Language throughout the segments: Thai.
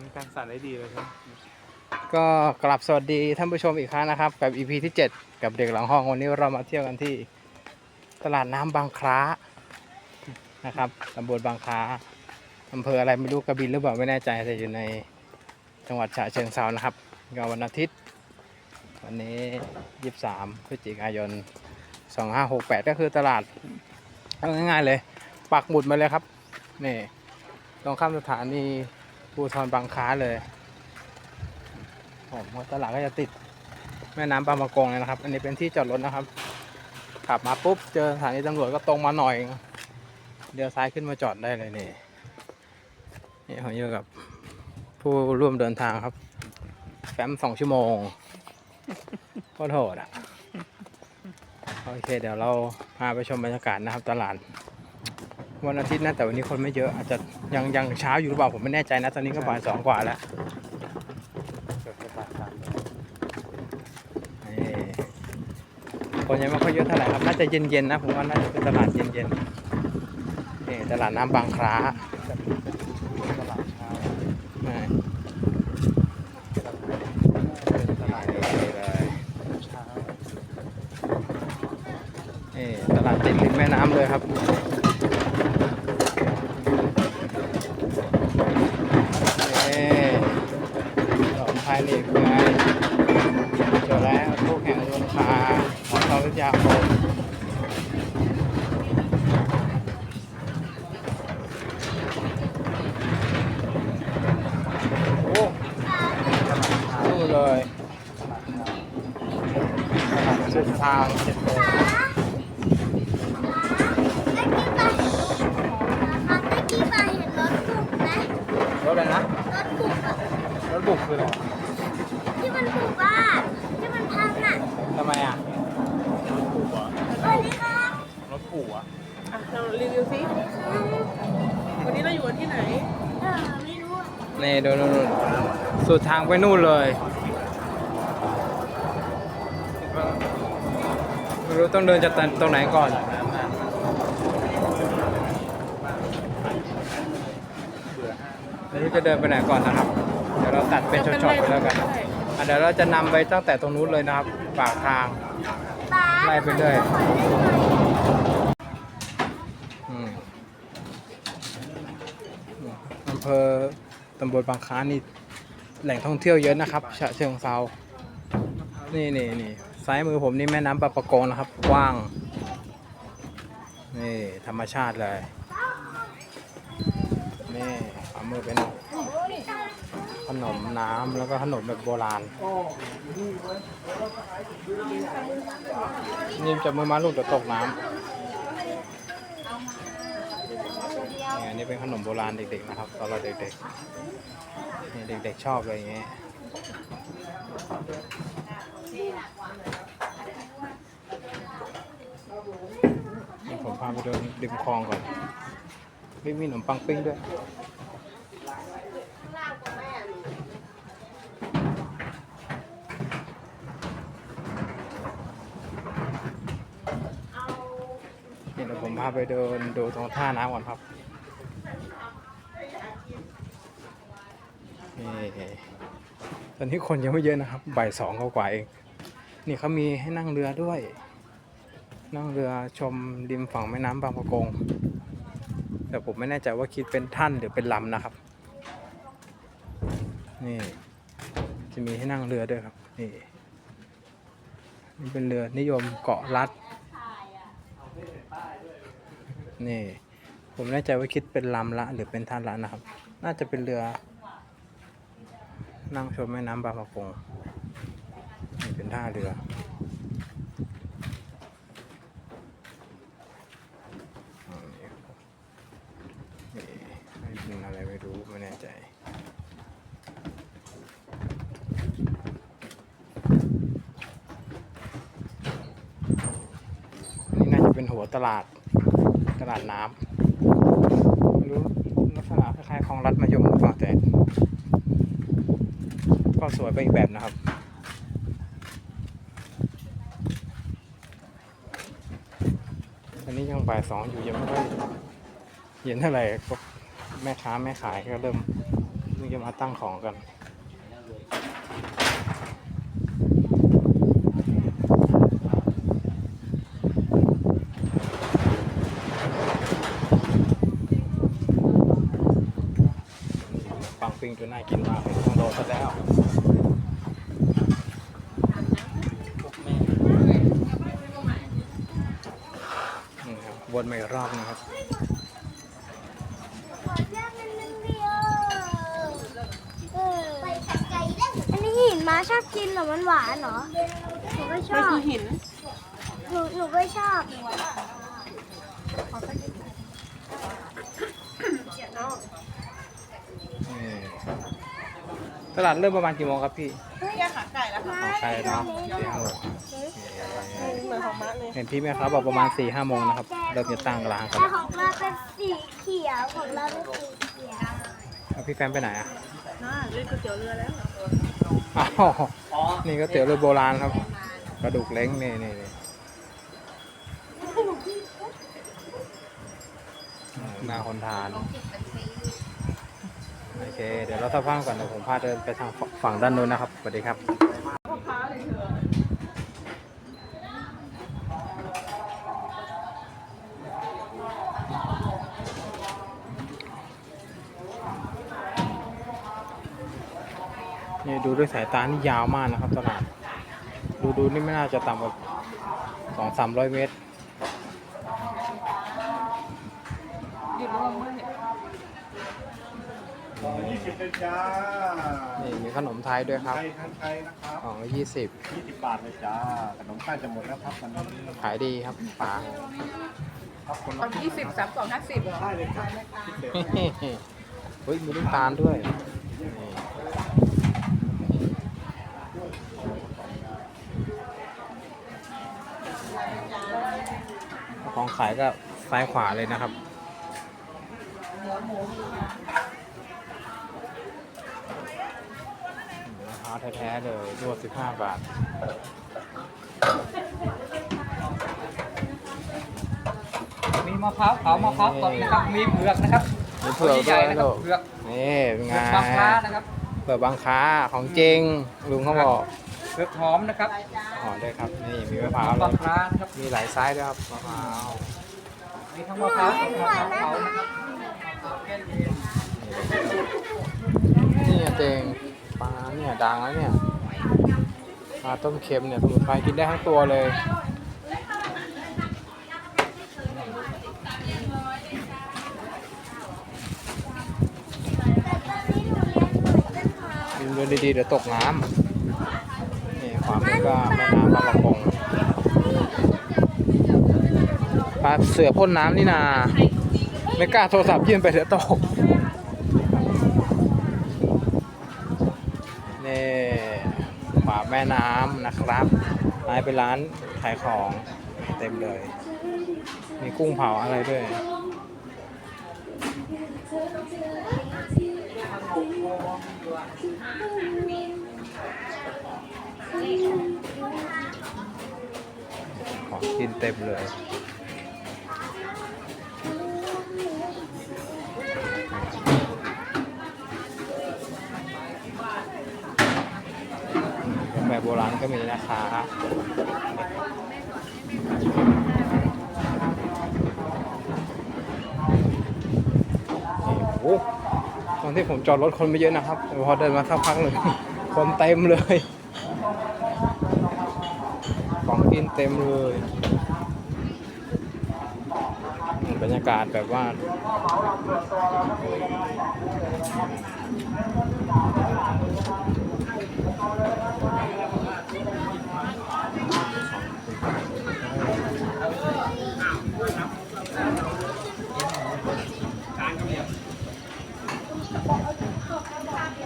มันการสั่นได้ดีเลยใช่ไหมก็กลับสวัสดีท่านผู้ชมอีกครั้งนะครับ กับ EP ที่ 7 กับเด็กหลังห้องวันนี้เรามาเที่ยวกันที่ตลาดน้ำบางคล้านะครับตำบลบางคล้าอำเภออะไรไม่รู้กระบินหรือเปล่าไม่แน่ใจแต่อยู่ในจังหวัดฉะเชิงเทรานะครับก็วันอาทิตย์ วันนี้ 23 พฤศจิกายน 2568 ก็คือตลาดเอาง่ายๆเลย ปักหมุดมาเลยครับนี่ตรงข้ามสถานี ภูทรบางค้าเลยผมตลาดก็จะติดแม่น้ำบางประกงเลยนะครับ อันนี้เป็นที่จอดรถนะครับ ขับมาปุ๊บเจอสถานีตำรวจก็ตรงมาหน่อยเดี๋ยวซ้ายขึ้นมาจอดได้เลยนี่นี่ผมอยู่กับผู้ร่วมเดินทางครับ แฟมสองชั่วโมงโคตรโหดอะ โอเค เดี๋ยวเราพาไปชมบรรยากาศนะครับตลาด วันอาทิตย์นะแต่วันนี้คนไม่เยอะอาจจะยังยังเช้าอยู่หรือเปล่าผมไม่แน่ใจนะตอนนี้ก็บ่ายสองกว่าแล้วเกิดประสาทสั่นนี่คนยังไม่ค่อยเยอะเท่าไหร่ครับน่าจะเย็นๆนะผมว่าน่าจะเป็นตลาดเย็นๆนี่ตลาดน้ำบางคล้า จะเป็นตลาดเช้า นี่ เป็นตลาด นี่เลย เช้า นี่ตลาดติดริมแม่น้ำเลยครับนี่ขนมไทยนี่คือไงเจอแล้วทุกแห่งรวมคาของเราวิทยาคมโอ้นู่นเลยตลาดสุดทางเจ็ดโมง รถอะไรนะ รถบุก คืออะไรที่มันถูกอะที่มันพังอะทำไมอะรถปู่อะสวัสดีครับรถปู่อะอะเรารีวิวซิวันนี้เราอยู่กันที่ไหนเออไม่รู้อะนี่ดูนู่นนู่นสุดทางไปนู่นเลยไม่รู้ต้องเดินจากตรงไหนก่อน แล้วที่จะเดินไปไหนก่อนนะครับเดี๋ ยวเราตัดเป็นช็อตๆไปแล้วกันอะเดี๋ยวเราจะนำไปตั้งแต่ตรงนู้นเลยนะครับปากทาง ไล่ไปเรื่อย อืมอำเภอตำบลบางค้านี่แหล่งท่องเที่ยวเยอะนะครับฉะเชิงเซานี่นี่นี่ซ้ายมือผมนี่แม่น้ำปะปะกงนะครับกว้าง นี่ธรรมชาติเลย นี่ขวามือเป็น ขนมน้ำแล้วก็ขนมแบบโบราณนิ่มจับมือมาลูกเดี๋ยวตกน้ำนี่อันนี้เป็นขนมโบราณเด็กๆนะครับตอนเราเด็กๆนี่เด็กๆชอบเลยอย่างเงี้ยผมพาไปเดินริมคลองก่อนเฮ้ยมีขนมปังปิ้งด้วย นี่เดี๋ยวผม พาไปเดินดูตรงท่าน้ำก่อนครับนี่ตอนนี้คนยังไม่เยอะนะครับบ่ายสองกว่าเอง นี่เขามีให้นั่งเรือด้วย นั่งเรือชมริมฝั่งแม่น้ำบางประกง แต่ผมไม่แน่ใจว่าคิดเป็นท่านหรือเป็นลำนะครับ นี่จะมีให้นั่งเรือด้วยครับ นี่นี่เป็นเรือนิยมเกาะลัด นี่ ผมไม่แน่ใจว่าคิดเป็นลำละ หรือเป็นท่านละนะครับ น่าจะเป็นเรือ นั่งชมแม่น้ำบางประกงนี่เป็นท่าเรืออืมนี่นี่เป็นอะไรไม่รู้ไม่แน่ใจอันนี้น่าจะเป็นหัวตลาด ตลาดน้ำไม่รู้ลักษณะคล้ายๆของรัฐมายมหรือเปล่าแต่ก็สวยไปอีกแบบนะครับอันนี้ยังบ่ายสองอยู่ยังไม่ค่อยเย็นเท่าไหร่ก็แม่ค้าแม่ขายก็เริ่มนี่จะมาตั้งของกัน ปั งปิ้งตัวน่ากินมากเลยต้องโดนซะแล้วนี่ครับวนมาอีกรอบนะครับอันนี้หินมาชอบกินเหรอมันหวานเหรอหนูไม่ชอบหินหนูหนูไม่ชอบนี่ต ลาดเริ่มประมาณกี่โมงครับพี่แค่ขาไก่แล้วค่ะของใครเนาะสี่ห้าโมงเหมือนของมะเลย เห็นพี่ไหมครับบอกประมาณสี่ห้าโมงนะครับเริ่มจะตั้งร้านกันแต่แล้วของเราเป็นสีเขียวของเราเป็นสีเขียวแล้วพี่แฟมไปไหนอะน่าเล่นก๋วยเตี๋ยวเรือแล้วอ้าวนี่ก็เตี๋ยวเรือโบราณครับ กระดูกเล้งนี่นี่นี่หน้าคนทาน โอเค เดี๋ยวเราสักพักก่อนเดี๋ยวผมพาเดินไปทางฝั่งด้านนู้นนะครับ สวัสดีครับ นี่ดูด้วยสายตานี่ยาวมากนะครับตลาด ดูดูนี่ไม่น่าจะต่ำกว่าสองสามร้อยเมตร ยี่สิบเลยจ้านี่มีขนมไทยด้วยครับ ไทยทานไทยนะครับของยี่สิบยี่สิบบาทเลยจ้า ขนมใต้จะหมดแล้วครับวันนี้ขายดีครับปลาครับคนตอนยี่สิบสามสองห้าสิบเหรอได้เลยครับคิดเดี๋ยวเฮ้ยมีลูกตาลด้วยนี่ของขายก็ซ้ายขวาเลยนะครับมะพร้าวแท้ๆเลยรวด15 บาท มีมะพร้าวขาวมะพร้าวสดนะครับ มีเผือกนะครับมีเผือกใหด้ญ่วยๆนะนะคลูรับก เผือกนี่เป็นไงเผือกบางคล้านะครับเผือกบางค้าของจริงลุงเขาบอกเผือกหอมนะครับอ๋อด้วยครับ นี่มีมะพร้าวเลบางยคล้านะครับ มีหลายไซส์ด้วยครับมะพร้าวมีทั้งมะพร้าวสดมะพร้าวเผานะครับนี่เจง ปลาเนี่ยดังแล้วเนี่ยปลาต้มเค็มเนี่ยสมุนไพรกินได้ทั้งตัวเลยแต่ตอนนี้หนูเลี้ยงหนูเป็นหมากินเดินดีๆเดี๋ยวตกน้ำนี่ขวามือก็แม่น้ำบางประกงปลาเสือพ่นน้ำนี่นา ไม่กล้าโทรศัพท์ยื่นไปเดี๋ยวตก นี่ขวาแม่น้ำนะครับร้านเป็นร้านขายของเต็มเลย มีกุ้งเผาอะไรด้วยของกินเต็มเลย โบราณก็มีนะคะโอ้โหตอนที่ผมจอดรถคนไม่เยอะนะครับ พอเดินมาสักพักหนึ่งคนเต็มเลย ของกินเต็มเลย บรรยากาศแบบว่า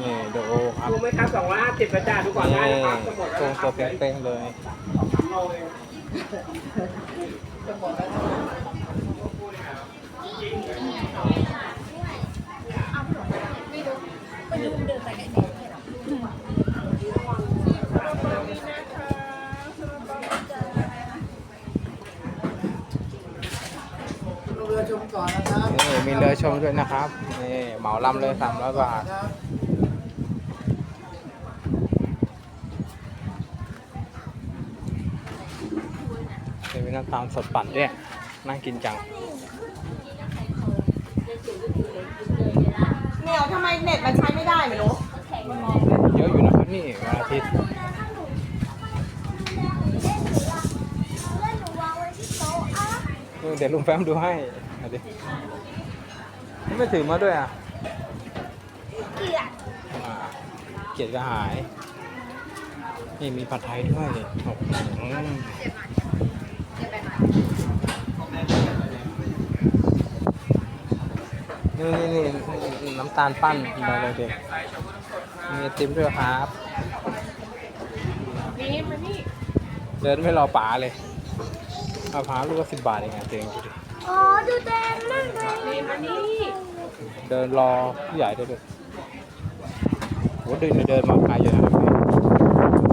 นี่ดูครับ ดู ไหมครับสองร้อยห้าสิบประจานดูก่อนได้นะครับจะหมดตรงตัวเป้งๆเลยเรือชมก่อนนะครับนี่มีเรือชมด้วยนะครับ นี่เหมาลำเลยสามร้อยบาทเป็นน้ำ ตาลสดปั่นด้วยน่ากินจังเหนียวทำไมเน็ตมันใช้ไม่ได้ไม่รู้เยอะอยู่นะครับนี่วันอาทิตย์แล้วหนูวางไว้ที่โต๊ะอะเออเดี๋ยวลุงแฟ้มดูให้เอาดิไม่ถือมาด้วยอะเกลียดอ่าเกียรติก็หาย นี่มีผัดไทยด้วยโอ้โห นี่นี่นี่น้ำตาลปั้นมาเลยเด็กมีไอติมด้วยครับนี่มานี่เดินไม่รอป๋าเลยมะพร้าวลูกละสิบบาทเองอะเองดูดิอ๋อดูแดงนั่นเลยนี่มานี่เดินรอผู้ใหญ่ได้ด้วยโหเดินเดินมาไกลอยู่นะครับ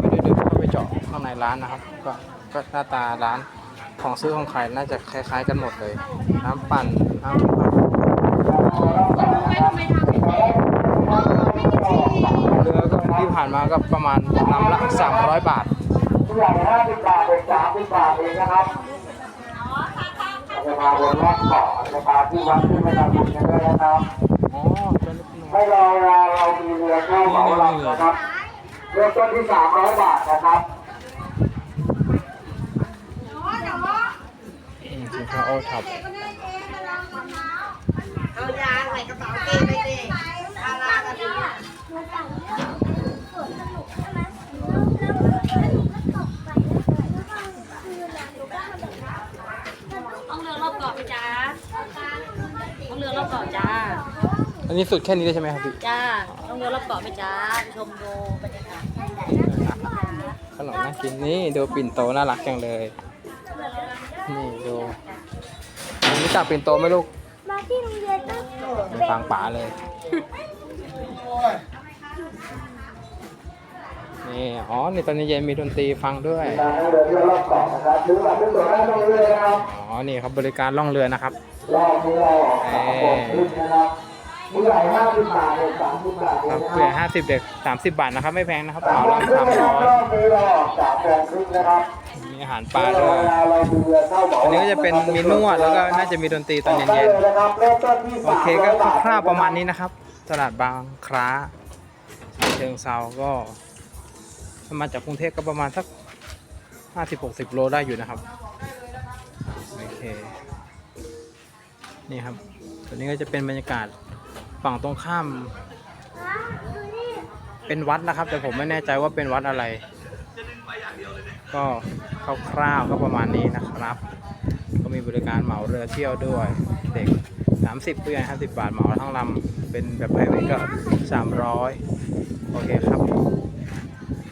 ไม่ได้เดินเข้าไปเจาะข้างในร้านนะครับ ก็ก็หน้าตาร้านของซื้อของขายน่าจะคล้ายๆกันหมดเลย น้ำปั่นน้ำปั่นเรือก็ที่ผ่านมาก็ประมาณลำละ300 บาทผู้ใหญ่ห้าสิบบาทเด็กสามสิบบาทเองนะครับจะพาบนรอบเกาะจะพาที่วัดที่ไม่ทำบุญกันด้วยนะครับอ๋อเป็นลูกน้องให้รอเราเรามีเรือเข้าเหมาลำนะครับเริ่มต้นที่สามร้อยบาทนะครับ อืมสิ นค้าโอท็อปเอายาใส่กระเป๋าเกงไปดิดารากันดิหนูแต่งเรื่องสนุกใช่ไหมแล้วแล้วหนูก็ตกไปแล้วก็คืนน่ะหนูก็มาแบบว่าต้องเรือรอบเกาะไหมจ๊ะต้องเรือรอบเกาะจ้า อันนี้สุดแค่นี้ได้ใช่ไหมครับพี่จ้า ต้องเรือรอบเกาะไหมจ๊ะไปชมดูบรรยากาศขนมน่ากินนี่ดูปิ่นโตน่ารักจังเลย นี่ดู รู้จักปิ่นโตไหมลูกมาที่โรงเรียนก็ไปฟังป๋าเลย นี่ อ๋อ นี่ตอนนี้เย็นมีดนตรีฟังด้วยทางเดินเรือรอบเกาะนะครับหรือว่าเป็นตัวแรกตรงเรือนะครับอ๋อ นี่ครับบริการล่องเรือนะครับ รอบนี้เราออกสามคนขึ้นนะครับผู้ใหญ่ห้าสิบบาทเด็กสามสิบบาทเอครังบนะคเปลี่ยรับนห้าสิบเด็กสามสิบบาทนะครับ ไม่แพงนะครับเหสามมาโมงลำครึ่สางมนะคร้รับอยรอบนี้เราออกสามโมงครึ่งนะครับมี อาหารปลาด้วยเราดูเรือเข้าเหมาอันนี้ก็จะเป็นมีนวดแล้วก็น่าจะมีดนตรีตอนเย็นๆนะครับเริ่มต้นที่ๆโอสามเคร้ก็อยบาทคร่าวๆประมาณนี้นะครับ ตลาดบางคล้าเชิงเซาก็ถ้ามาจากกรุงเทพก็ประมาณสักห้าสิบหกสิบโลได้อยู่นะครับโอเคนี่ครับตัวนี้ก็จะเป็นบรรยากาศฝั่งตรงข้าม เป็นวัดนะครับ แต่ผมไม่แน่ใจว่าเป็นวัดอะไร ก็คร่าวๆก็ประมาณนี้นะครับ ก็มีบริการเหมาเรือเที่ยวด้วย เด็ก 30ผู้ใหญ่50 บาทเหมาทั้งลำเป็นแบบไพรเวทก็ 300 โอเคครับ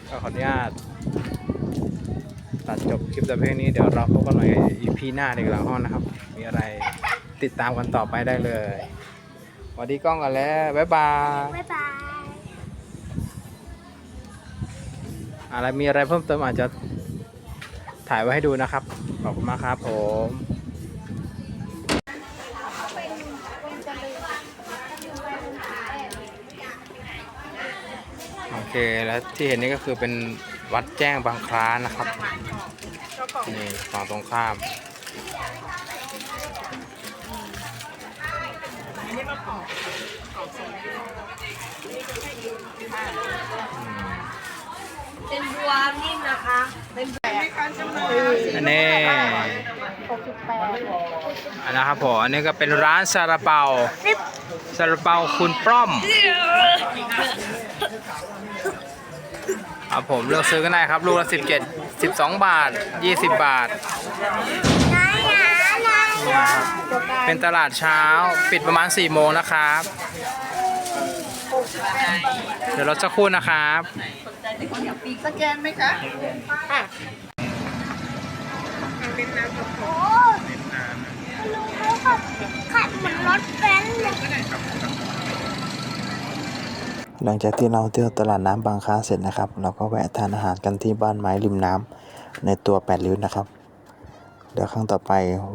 ก็ขออนุญาตตัดจบคลิปแต่เพียงนี้เดี๋ยวเราพบกันใหม่ EP หน้าเด็กหลังห้องนะครับ มีอะไรติดตามกันต่อไปได้เลยสวัสดีกล้องกันแล้ว บ๊ายบาย บ๊ายบาย อะไรมีอะไรเพิ่มเติมอาจจะ ถ่ายไว้ให้ดูนะครับ ขอบคุณมากครับผมโอเคแล้วที่เห็นนี่ก็คือเป็นวัดแจ้งบางคล้านะครับนี่ฝั่งตรงข้ามเป็นบัวนิ่มนะคะ เป็น แบบการจำหน่ายอันนี้อันนะครับผมอันนี้ก็เป็นร้านซาลาเปาซาลาเปาคุณป้อมครับผมเลือกซื้อกันได้ครับ ลูกละ17 12 บาท 20 บาทนายหานายนเป็นตลาดเช้าปิดประมาณ4ี่โมงนะครับ เดี๋ยวเราจะคู่นะครับสนใจในคนอยากปีกสแกนไหมคะ ค่ะเป็นน้ำสดโอ้ลุงเขาขับขับเหมือนรถแว้นเลยหลังจากที่เราเที่ยวตลาดน้ำบางค้าเสร็จนะครับ เราก็แวะทานอาหารกันที่บ้านไม้ริมน้ำในตัวแปดริ้วนะครับ เดี๋ยวครั้งต่อไป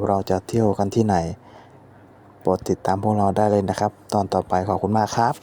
เราจะเที่ยวกันที่ไหน โปรดติดตามพวกเราได้เลยนะครับ ตอนต่อไปขอบคุณมากครับ